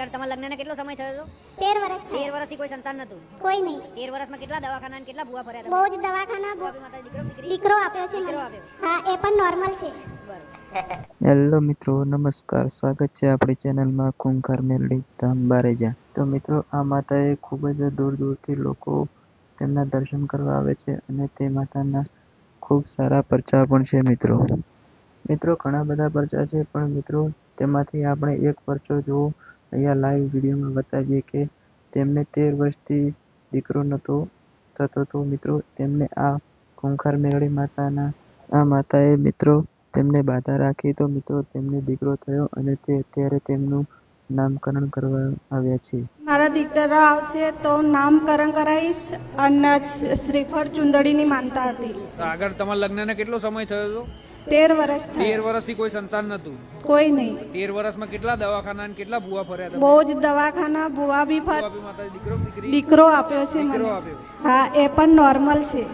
આગળ તમારા લગ્નને કેટલો સમય થયો હતો? તેર વર્ષ તેર થયા વર્ષથી કોઈ સંતાન નતું કોઈ નહીં. તેર વર્ષમાં કેટલા દવાખાના અને કેટલા ભૂવા ફર્યા બહુ જ દવાખાના ભૂવા. માતા દીકરો દીકરો? આપ્યો છે દીકરો આપ્યો. હા એ પણ નોર્મલ છે. હેલો મિત્રો નમસ્કાર. સ્વાગત છે આપણી ચેનલમાં ખૂંખાર મેલડી ધામ બારેજા. તો મિત્રો આ માતાએ ખૂબ જ દૂર દૂરથી લોકો તેમના દર્શન કરવા આવે છે અને તે માતાના ખૂબ સારા પરચા પણ છે મિત્રો. મિત્રો ઘણા બધા પરચા છે પણ મિત્રો તેમાંથી આપણે એક પરચો જોવો અહીંયા લાઈવ વિડીયોમાં બતાવીએ કે તેમને તેર વર્ષથી દીકરો નહોતો થતો તો મિત્રો તેમને આ ખૂંખાર મેળવી માતાના, આ માતાએ મિત્રો તેમને બાધા રાખી તો મિત્રો તેમને દીકરો થયો અને તે અત્યારે તેમનું નામકરણ કરવા આવ્યા છે. મારા દીકરા આવશે તો નામકરણ કરાવીશ અને શ્રીફળ ચુંદડીની માનતા હતી. આગળ તમારા લગ્નને કેટલો સમય થયો હતો? તેર વર્ષ તેર વર્ષથી કોઈ સંતાન નતું કોઈ નહીં. તેર વર્ષમાં કેટલા દવાખાના અને કેટલા ભૂવા ફર્યા બહુ જ દવાખાના ભૂવા બી ફર દીકરો દીકરો? આપ્યો છે મને. હા એ પણ નોર્મલ છે.